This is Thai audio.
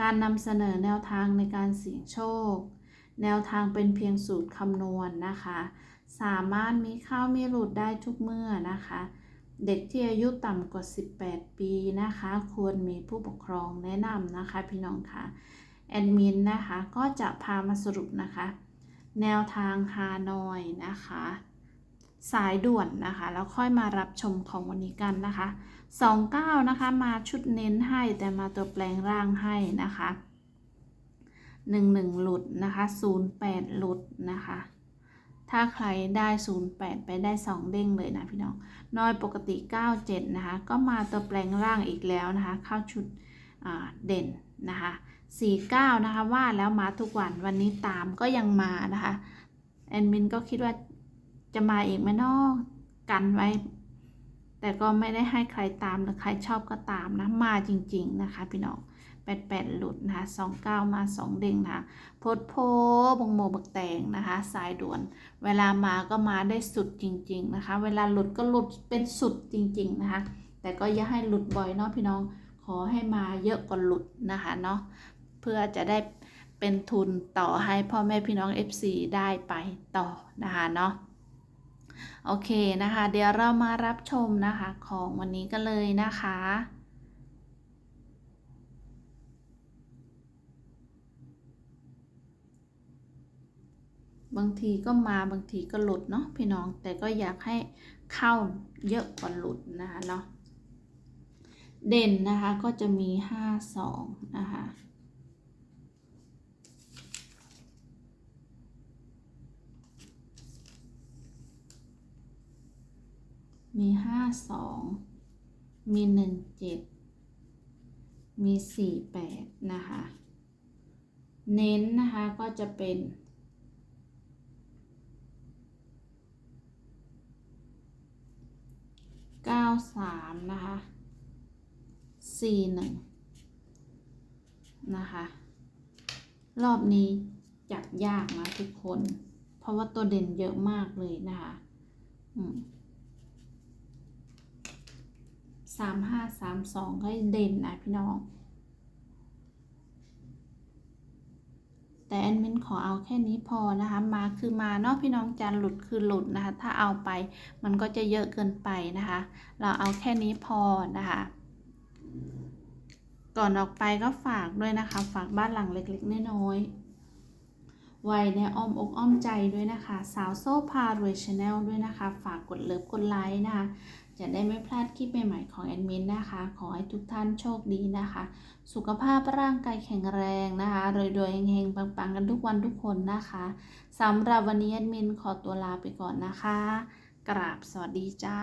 การนำเสนอแนวทางในการเสี่ยงโชค แนวทางเป็นเพียงสูตรคำนวณนนะคะ สามารถมีเข้ามีหลุดได้ทุกเมื่อนะคะ เด็กที่อายุต่ำกว่า 18 ปีนะคะ ควรมีผู้ปกครองแนะนำนะคะพี่น้องค่ะ แอดมินนะคะก็จะพามาสรุปนะคะ แนวทางฮานอยนะคะ สายด่วนนะคะ แล้วค่อยมารับชมของวันนี้กันนะคะ 29 นะคะ มาชุดเน้นให้แต่มาตัวแปลงร่างให้นะคะ 11 หลุดนะคะ 08 หลุดนะคะ ถ้าใครได้ 08 ไปได้ 2 เด้งเลยนะพี่น้องน้อยปกติ 97 นะคะ ก็มาตัวแปลงร่างอีกแล้วนะคะ เข้าชุดเด่นนะคะ49 นะคะว่าแล้วมาทุกวันวันนี้ตามก็ยังมานะคะแอดมินก็คิดว่า จะมาอีกไหมนอกกันไว้ แต่ก็ไม่ได้ให้ใครตามหรือใครชอบก็ตามนะ มาจริง ๆ นะคะ พี่น้อง88หลุดนะคะ29มา2เด้งนะคะโพดโพบงโมบักแตงนะคะ สายด่วน เวลามาก็มาได้สุดจริง ๆ นะคะ เวลาหลุดก็หลุดเป็นสุดจริง ๆ นะคะ แต่ก็อย่าให้หลุดบ่อยเนาะพี่น้องขอให้มาเยอะกว่าหลุดนะคะเนาะเพื่อจะได้เป็นทุนต่อให้พ่อแม่พี่น้อง FC ได้ไปต่อนะคะเนาะ โอเคนะคะ เดี๋ยวเรามารับชมนะคะของวันนี้กันเลยนะคะบางทีก็มาบางทีก็หลุดเนาะพี่น้องแต่ก็อยากให้เข้าเยอะกว่าหลุดนะคะเนาะเด่นนะคะก็จะมีห้าสองนะคะ มีห้าสองมีหนึ่งเจ็ดมีสี่แปดนะคะ เน้นนะคะก็จะเป็นเก้าสามนะคะสี่หนึ่งนะคะ รอบนี้จับยากนะทุกคน เพราะว่าตัวเด่นเยอะมากเลยนะคะ อืม สามห้าสามสองก็เด่นนะพี่น้อง แต่แอดมินขอเอาแค่นี้พอนะคะ มาคือมาเนาะพี่น้องจานหลุดคือหลุดนะคะ ถ้าเอาไปมันก็จะเยอะเกินไปนะคะ เราเอาแค่นี้พอนะคะ ก่อนออกไปก็ฝากด้วยนะคะ ฝากบ้านหลังเล็กๆน้อยๆ ไว้ในอ้อมอกอ้อมใจด้วยนะคะ สาวโซ่พารวยชาแนลด้วยนะคะ ฝากกดเลิฟกดไลค์นะคะ จะได้ไม่พลาดคลิปใหม่ๆของแอดมินนะคะ ขอให้ทุกท่านโชคดีนะคะ สุขภาพร่างกายแข็งแรงนะคะรวยๆเฮงๆ ปังๆ กันทุกวันทุกคนนะคะสำหรับวันนี้แอดมินขอตัวลาไปก่อนนะคะ กราบสวัสดีจ้า